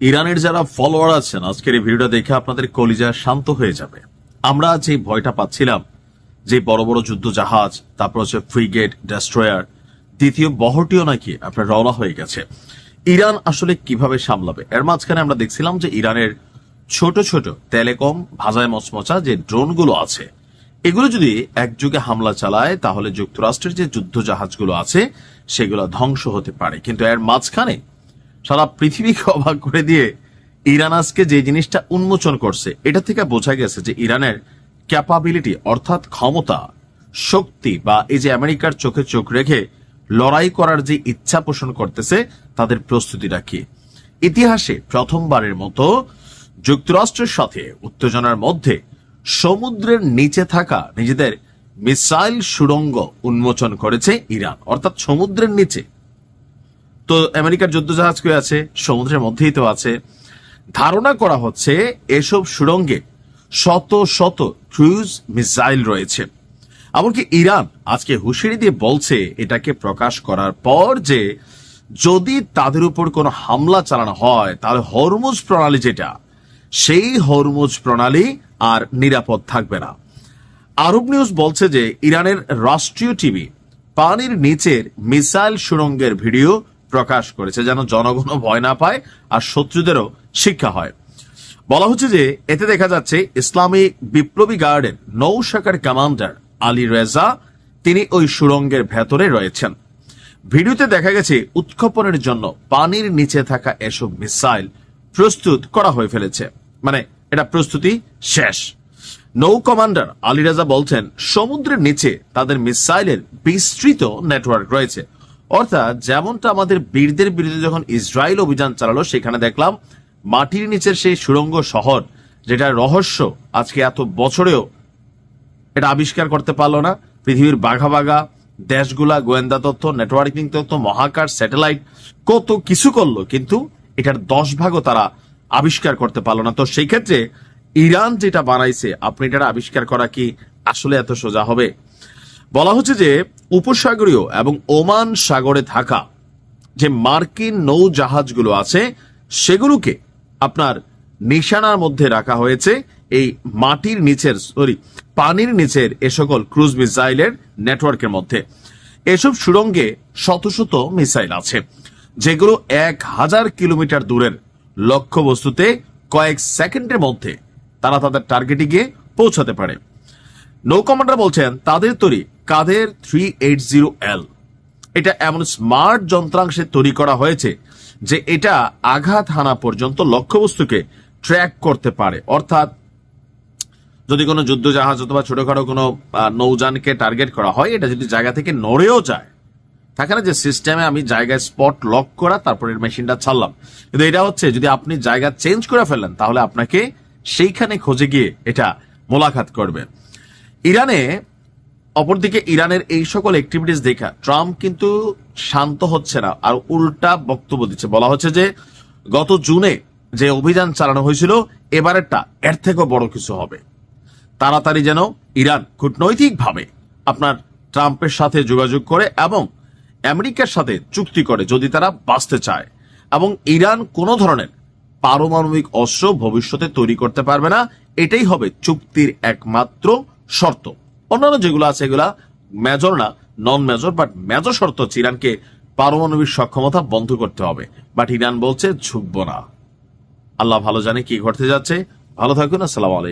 ইরানের যারা ফলোয়ার আছেন, আজকের এই ভিডিওটা দেখে আপনাদের কলিজা শান্ত হয়ে যাবে। আমরা যে ভয়টা পাচ্ছিলাম, যে বড় বড় যুদ্ধ জাহাজ, তারপর হচ্ছে ফ্রিগেট ডেস্ট্রয়ার দ্বিতীয় বহরটিও নাকি আপনার রওনা হয়ে গেছে। ইরান আসলে কীভাবে সামলাবে? এর মাঝখানে আমরা দেখছিলাম যে ইরানের ছোট ছোট টেলিকম ভাজায় মচমচা যে ড্রোনগুলো আছে, এগুলো যদি একযোগে হামলা চালায়, তাহলে যুক্তরাষ্ট্রের যে যুদ্ধ জাহাজগুলো আছে, সেগুলো ধ্বংস হতে পারে। কিন্তু এর মাঝখানে সারা পৃথিবীকে অবাক করে দিয়ে ইরান আজকে যে জিনিসটা উন্মোচন করছে, এটা থেকে বোঝা গেছে যে ইরানের ক্যাপাবিলিটি অর্থাৎ ক্ষমতা, শক্তি বা এই যে আমেরিকার চোখে চোখ রেখে লড়াই করার যে ইচ্ছা পোষণ করতেছে, তাদের প্রস্তুতি রাখি ইতিহাসে প্রথমবারের মতো যুক্তরাষ্ট্রের সাথে উত্তেজনার মধ্যে সমুদ্রের নিচে থাকা নিজেদের মিসাইল সুড়ঙ্গ উন্মোচন করেছে ইরান, অর্থাৎ সমুদ্রের নিচে। তো আমেরিকার যুদ্ধ জাহাজ কই আছে, সমুদ্রের মধ্যেই তো আছে। ধারণা করা হচ্ছে এসব সুড়ঙ্গে শত শত ক্রুজ, মিসাইল রয়েছে। এমনকি ইরান আজকে হুঁশিয়ারি দিয়ে বলছে, এটাকে প্রকাশ করার পর যে যদি তাদের উপর কোনো হামলা চালানো হয়, তাহলে হরমুজ প্রণালী যেটা, সেই হরমুজ প্রণালী আর নিরাপদ থাকবে না। আরব নিউজ বলছে যে, ইরানের রাষ্ট্রীয় টিভি পানির নিচের মিসাইল সুড়ঙ্গের ভিডিও প্রকাশ করেছে, যেন জনগণ ভয় না পায় আর শত্রুদেরও শিক্ষা হয়। বলা হচ্ছে যে, এতে দেখা যাচ্ছে ইসলামী বিপ্লবী গার্ডের নৌ শাখার কমান্ডার আলী রেজা, তিনি ওই সুড়ঙ্গের ভেতরে রয়েছেন। ভিডিওতে দেখা গেছে, উৎক্ষেপণের জন্য পানির নিচে থাকা এসব মিসাইল প্রস্তুত করা হয়ে ফেলেছে। মানে এটা প্রস্তুতি শেষ। নৌ কমান্ডার আলী রাজা বলছেন, সমুদ্রের নিচে তাদের মিসাইলের বিস্তৃত নেটওয়ার্ক রয়েছে। অর্থাৎ যেমনটা আমাদের বীরদের বিরুদ্ধে যখন ইসরায়েল অভিযান চালালো, সেখানে দেখলাম মাটির নিচের সেই সুড়ঙ্গ শহর যেটা রহস্য আজকে এত বছরেও এটা আবিষ্কার করতে পারল না। পৃথিবীর বাঘা বাঘা দেশগুলা, গোয়েন্দা তথ্য, নেটওয়ার্কিং তথ্য, মহাকাশ, স্যাটেলাইট, কত কিছু করল, কিন্তু এটার দশ ভাগও তারা আবিষ্কার করতে পারল না। তো সেই ক্ষেত্রে ইরান যেটা বানাইছে, আপনি এটা আবিষ্কার করা কি আসলে এত সোজা হবে? বলা হচ্ছে যে উপসাগরীয় এবং ওমান সাগরে থাকা যে মার্কিন নৌ জাহাজগুলো আছে, সেগুলোকে আপনার নিশানার মধ্যে রাখা হয়েছে। এই মাটির নিচের, সরি, পানির নিচের এ সকল ক্রুজ মিসাইলের নেটওয়ার্কের মধ্যে। এসব সুড়ঙ্গে শত শত মিসাইল আছে, যেগুলো এক হাজার কিলোমিটার দূরের লক্ষ্য বস্তুতে কয়েক সেকেন্ডের মধ্যে তারা তাদের টার্গেটে গিয়ে পৌঁছাতে পারে। নৌ কমান্ডার বলছেন, তাদের তৈরি কাদের থ্রি এইট জিরো এল এটা এমন স্মার্ট যন্ত্রাংশে তৈরি করা হয়েছে যে এটা আঘাত হানা পর্যন্ত লক্ষ্যবস্তুকে ট্র্যাক করতে পারে। অর্থাৎ যদি কোনো যুদ্ধ জাহাজ অথবা ছোটখাটো কোনো নৌযানকে টার্গেট করা হয়, এটা যদি জায়গা থেকে নড়েও যায়, থাকে না যে সিস্টেমে আমি জায়গায় স্পট লক করা, তারপরে মেশিনটা ছাড়লাম। কিন্তু এটা হচ্ছে, যদি আপনি জায়গা চেঞ্জ করে ফেলেন, তাহলে আপনাকে সেইখানে খোঁজে গিয়ে এটা মোলাকাত করবে। ইরানে অপরদিকে ইরানের এই সকল অ্যাক্টিভিটিস দেখা, ট্রাম্প কিন্তু শান্ত হচ্ছে না আর উল্টা বক্তব্য দিচ্ছে। বলা হচ্ছে যে, গত জুনে যে অভিযান চালানো হয়েছিল, এবারেরটা এর থেকেও বড় কিছু হবে। তাড়াতাড়ি যেন ইরান কূটনৈতিকভাবে আপনার ট্রাম্পের সাথে যোগাযোগ করে এবং আমেরিকার সাথে চুক্তি করে যদি তারা বাঁচতে চায়। এবং ইরান কোনো ধরনের পারমাণবিক অস্ত্র ভবিষ্যতে তৈরি করতে পারবে না, এটাই হবে চুক্তির একমাত্র শর্ত। অন্যান্য যেগুলো আছে এগুলা মেজর না নন মেজর বাট মেজর শর্ত হচ্ছে ইরানকে পারমাণবিক সক্ষমতা বন্ধ করতে হবে। বাট ইরান বলছে ঝুঁকবো না। আল্লাহ ভালো জানে কি ঘটতে যাচ্ছে। ভালো থাকুন, আসসালাম আলাইকুম।